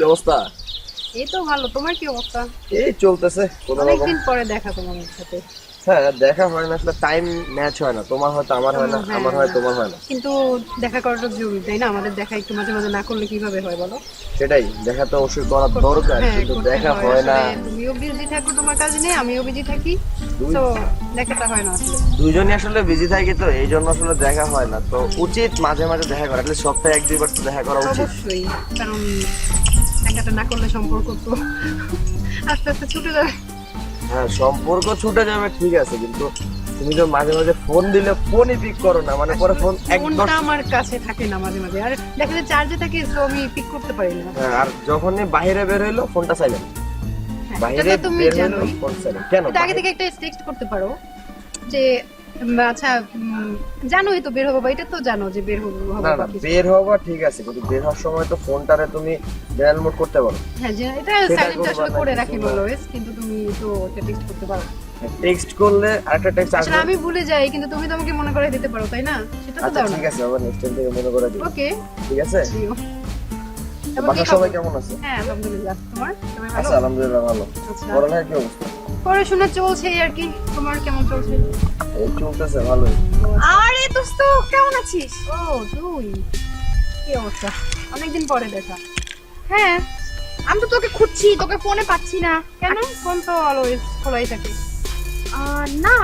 কি অবস্থা? এই তো ভালো তোমার কি অবস্থা? এই চলতেছে কোনো রকম। অনেকদিন পরে দেখা তোমার সাথে। হ্যাঁ দেখা হয় না আসলে টাইম ম্যাচ হয় না তোমার হয়তো আমার হয় না হ্যাঁ। আমার হয় তোমার হয় না। কিন্তু দেখা করাটা জরুরি তাই না? আমাদের দেখা একটু মাঝে মাঝে না করলে কীভাবে হয় বলো? সেটাই দেখা তো অবশ্যই করা দরকার হ্যাঁ, কিন্তু দেখা হয় হয় না। তুমিও বিজি থাকো তোমার কাজ নেই আমিও বিজি থাকি তো দেখাটা হয় না আসলে। দুইজনই আসলে বিজি থাকি তো এই জন্য আসলে দেখা হয় না। তো উচিত মাঝে মাঝে দেখা করা আসলে সপ্তাহে এক দুইবার তো দেখা করা উচিত। অবশ্যই কারণ দেখাটা না করলে সম্পর্ক তো আস্তে আস্তে ছুটে যাবে। হ্যাঁ সম্পর্ক ছুটে যাবে ঠিক আছে কিন্তু তুমি তো মাঝে মাঝে ফোন দিলে ফোনই পিক করো না মানে পরে ফোন এক দশ ফোনটা আমার কাছে থাকে না মাঝে মাঝে আর দেখা যায় চার্জে থাকে তো আমি পিক করতে পারি না। হ্যাঁ, আর যখনই বাইরে বের হইল ফোনটা সাইলেন্ট হ্যাঁ, বাইরে তুমি ফোন কেন আগে থেকে একটা টেক্সট করতে পারো যে আচ্ছা জানোই তো বের হব এটা তো জানো যে বের হব হব না না বের হওয়া ঠিক আছে কিন্তু বের হওয়ার সময় তো ফোনটারে তুমি জেনারেল মোড করতে পারো। হ্যাঁ যে এটা সাইলেন্ট আসলে করে রাখি। অলওয়েজ কিন্তু তুমি তো এটা টেক্সট করতে পারো। টেক্সট করলে আরেকটা টেক্সট আসবে। আমি ভুলে যাই কিন্তু তুমি তো আমাকে মনে করে দিতে পারো তাই না? সেটা তো আচ্ছা দাও না। ঠিক আছে আবার নেক্সট টাইম থেকে মনে করে দিই ওকে ঠিক আছে? বাসার সবাই কেমন আছে? হ্যাঁ আলহামদুলিল্লাহ। তোমার? সবাই ভালো? আচ্ছা আলহামদুলিল্লাহ ভালো। আচ্ছা। পড়ালেখা কি অবস্থা? পড়াশোনা চলছে আর কি। তোমার কেমন চলছে? এই চলতেছে ভালোই। আরে দোস্ত কেমন আছিস? ও তুই। কি অবস্থা? অনেকদিন পরে দেখা। হ্যাঁ আমি তো তোকে খুঁজছি তোকে ফোনে পাচ্ছি না। কেন? ফোন তো অলওয়েজ খোলাই থাকে। না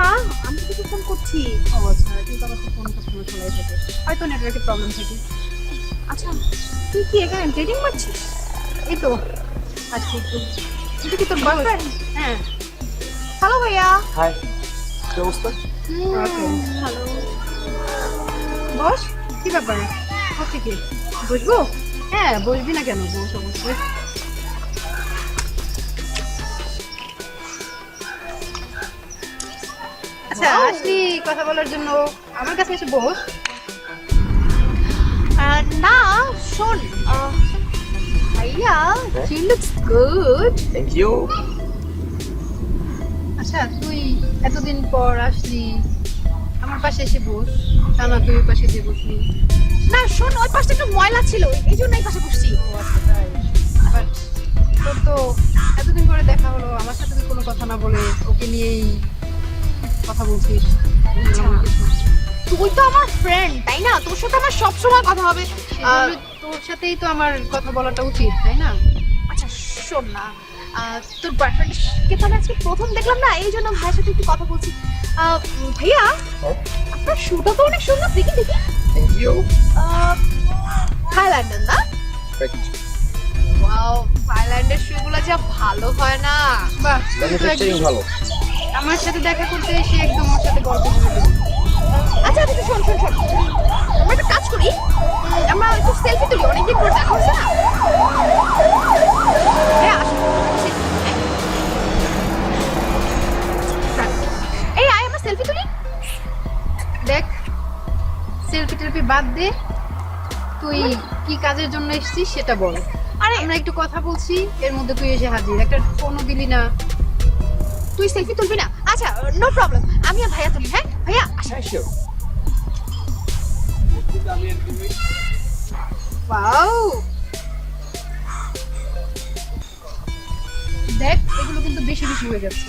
আমি তো তোকে ফোন করছি। ও আচ্ছা কিন্তু আমার তো ফোন সবসময় খোলাই থাকে। হয়তো নেটওয়ার্কের প্রবলেম থাকে। আচ্ছা তুই কি এখানে ট্রেডিং মারছিস এই তো আজকে একটু। এটা কি তোর বয়ফ্রেন্ড হ্যাঁ। হ্যালো ভাইয়া। হাই কি অবস্থা. হ্যালো বস কি ব্যাপার? হচ্ছে কি? বসবো? হ্যাঁ বসবি না কেন? বস অবশ্যই। আচ্ছা. আসলি কথা বলার জন্য। আমার কাছে এসে বস। না শোন আহ, ভাইয়া she looks good. Thank you আচ্ছা তুই এতদিন পর আসলি আমার পাশে এসে বস তা না তুই পাশে দিয়ে বসলি। না শোন ওই পাশটা একটু ময়লা ছিল এই জন্য এই পাশে বসছি। আচ্ছা তোর তো এতদিন পরে দেখা হলো আমার সাথে তুই কোনো কথা না বলে ওকে নিয়েই কথা বলছিস। আচ্ছা। তুই তো আমার ফ্রেন্ড তাই না? তোর সাথে আমার সব সময় কথা হবে। তোর সাথেই তো আমার কথা বলাটা উচিত তাই না? আচ্ছা শোন না তোর বয়ফ্রেন্ডকে তো আমি আজকে প্রথম দেখলাম না এই জন্য ভাইয়ের সাথে একটু কথা বলছি। ভাইয়া? আপনার শুটা তো অনেক সুন্দর দেখি দেখি। থ্যাংক ইউ থাইল্যান্ডের না? ওয়াও থাইল্যান্ডের শুগুলো যা ভালো হয় না। বাহ ভালো। আমার সাথে দেখা করতে এসে একদম ওর সাথে গল্প করে দিলি। আচ্ছা আচ্ছা শোন শোন শোন। আমরা একটা কাজ করি আমরা একটু সেলফি তুলি অনেকদিন পর দেখা হচ্ছে না। হ্যাঁ বাদ দে। তুই কি কাজের জন্য এসেছিস সেটা বল। আরে আমরা একটু কথা বলছি এর মধ্যে তুই এসে হাজির। একটা ফোনও দিলি না। তুই সেলফি তুলবি না? আচ্ছা নো প্রবলেম আমি আর ভাইয়া তুলি হ্যাঁ? ভাইয়া আসো। হ্যাঁ শিওর ওয়াও। দেখ এগুলো কিন্তু বেশি বেশি হয়ে যাচ্ছে।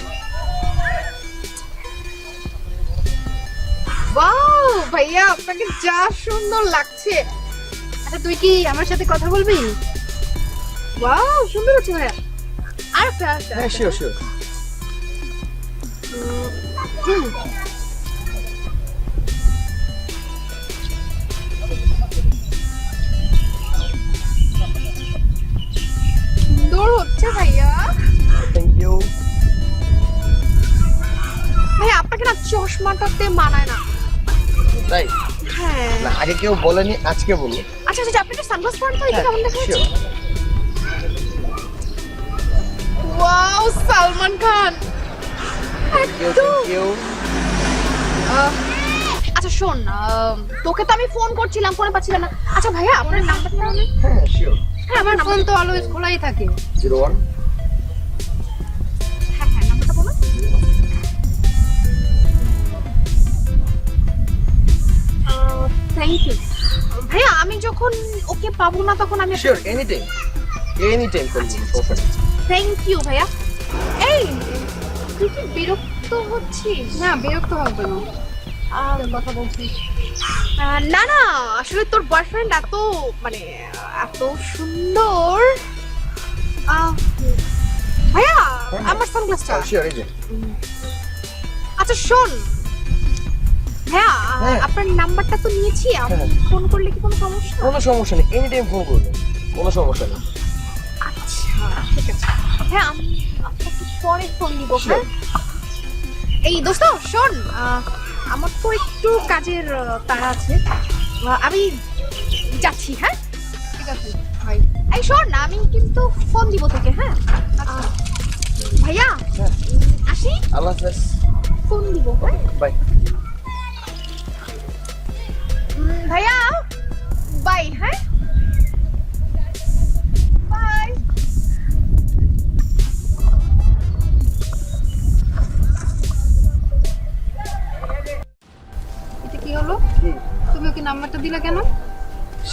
ভাইয়া আপনাকে যা সুন্দর লাগছে। আচ্ছা তুই কি আমার সাথে কথা বলবি? ওয়াও সুন্দর হচ্ছে ভাইয়া। আর একটা, হ্যাঁ শিওর শিওর সুন্দর হচ্ছে ভাইয়া। থ্যাংক ইউ ভাইয়া আপনাকে না চশমাটাতে মানায় না। তাই? হ্যাঁ। না আগে কেউ বলেনি আজকে বলল আচ্ছা আচ্ছা আপনি একটা সানগ্লাস পরেন তো এটা কেমন দেখা যাচ্ছে? Wow Salman Khan. Thank you thank you আচ্ছা শোন তোকে তো আমি ফোন করছিলাম ফোনে পাচ্ছিলাম না। আচ্ছা ভাইয়া আপনার নাম্বারটা হ্যাঁ শিওর হ্যাঁ আমার ফোন তো অলওয়েজ খোলাই থাকে। জিরো ওয়ান থ্যাংক ইউ ভাইয়া আমি যখন ওকে পাবো না তখন আমি sure any time any time সমস্যা থ্যাংক ইউ ভাইয়া। এই তুই কি বিরক্ত হচ্ছিস? না বিরক্ত হবে না। আহ, কথা বলছিস না না আসলে তোর বয়ফ্রেন্ড এত মানে এত সুন্দর। আহ, ভাইয়া আমার সানগ্লাসটা হ্যাঁ, sure, এই যে। আচ্ছা শোন হ্যাঁ। আপনার নাম্বারটা তো নিয়েছি আমি হ্যাঁ। ফোন করলে কি কোনো সমস্যা? কোনো সমস্যা নেই এনি টাইম ফোন করবে কোনো সমস্যা নেই। আচ্ছা ঠিক আছে। হ্যাঁ আমি আপনাকে পরে ফোন দিব হ্যাঁ? এই দোস্ত শোন আমার তো একটু কাজের তাড়া আছে। আমি যাচ্ছি হ্যাঁ? ঠিক আছে। এই শোন আমি কিন্তু ফোন দিব তোকে হ্যাঁ? ভাইয়া হ্যাঁ। আসি। আল্লাহ হাফেজ। ফোন দিব হ্যাঁ? বাই তুমি ওকে নাম্বারটা দিলে কেন?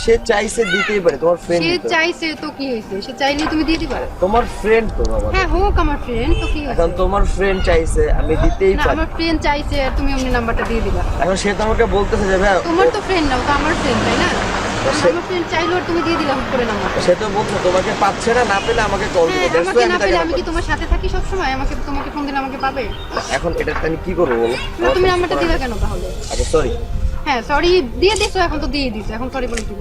সে চাইছে দিতেই পারে তোমার ফ্রেন্ড সে চাইছে তো কি হয়েছে? সে চাইলেই তুমি দিয়ে দিবা তোমার ফ্রেন্ড তো বাবা। হ্যাঁ হোক আমার ফ্রেন্ড তো কি হয়েছে? এখন তোমার ফ্রেন্ড চাইছে আমি দিতেই না পারি। আমার ফ্রেন্ড চাইছে আর তুমি অমনি নাম্বারটা দিয়ে দিবা। এখন সে তো আমাকে বলতেছে যে ভাই তোমার তো ফ্রেন্ড না তো আমার ফ্রেন্ড তাই না? আমার ফ্রেন্ড চাইলো তুমি দিয়ে দিলা করে নাম্বারটা সে তো বলছে তোমাকে পাচ্ছে না না পেলে আমাকে কল হ্যাঁ আমাকে না পেলে আমি কি তোমার সাথে থাকি সব সময় আমাকে তোমাকে ফোন দিলে আমাকে পাবে? এখন এটা আমি কি করব বলো? তুমি নাম্বারটা দিলা কেন তাহলে? আচ্ছা সরি হ্যাঁ সরি দিয়ে দিছো এখন তো দিয়ে দিছো এখন সরি বলে কি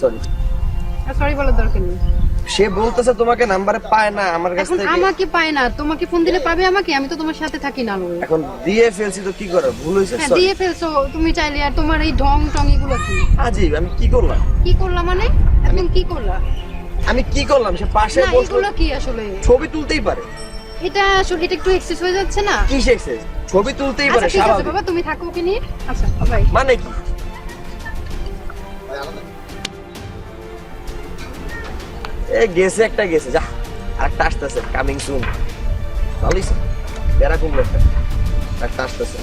সরি সরি বলার দরকার নেই। সে বলতেছে তোমাকে নাম্বারে পায় না আমার কাছ থেকে। আমাকে পায় না তোমাকে ফোন দিলে পাবে আমাকে আমি তো তোমার সাথে থাকি না এখন দিয়ে ফেলছি তো কি করার ভুল হয়েছে হ্যাঁ সরি দিয়ে ফেলছো তুমি চাইলে আর তোমার এই ঢং টং এগুলো কি? আজিব আমি কি করলাম? কি করলা মানে? এখন কি করলা? আমি কি করলাম? সে পাশে বসল। কি আসলে? ছবি তুলতেই পারে। এটা আসলে এটা একটু এক্সেস হয়ে যাচ্ছে না? কি এক্সেস ছবি তুলতেই পারে আচ্ছা ঠিক আছে বাবা তুমি থাকো ওকে নিয়ে। আচ্ছা বাই মানে কি? এ গেছে একটা গেছে। যা আরেকটা আসতেছে কামিং সুন ভালোই বেড়া কমলো একটা। একটা আসতেছে।